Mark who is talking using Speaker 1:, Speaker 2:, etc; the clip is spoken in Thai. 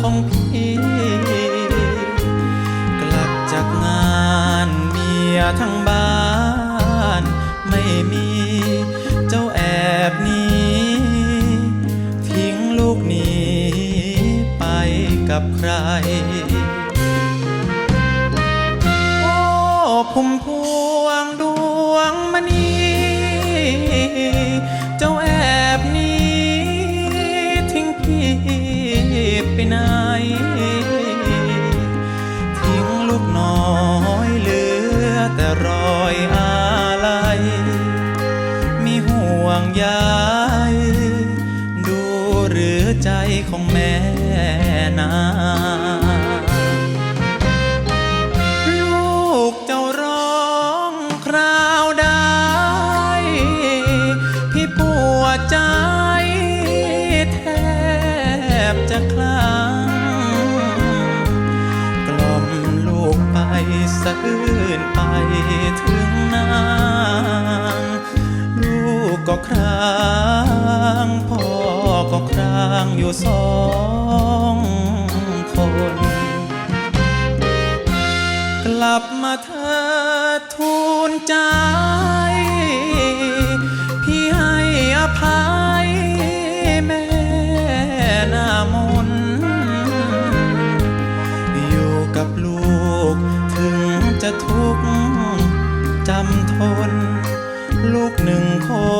Speaker 1: ของพี่ กลับจากงานเมียทั้งบ้าน ไม่มีเจ้าแอบนี้ ทิ้งลูกนี้ไปกับใคร โอ้พุ่มพวงดวงมณีเจ้าแอบนี้ทิ้งพี่ รอยอาลัยมีห่วงใยดูหรือใจของแม่นาลูกเจ้าร้องคราวใดพี่ปวดใจแทบจะคลั่ง สะอื้นไปถึงนางลูกก็ครางพ่อก็ครางอยู่สองคน กลับมาเธอทูลใจ ทุกข์จำทน ลูกหนึ่งคน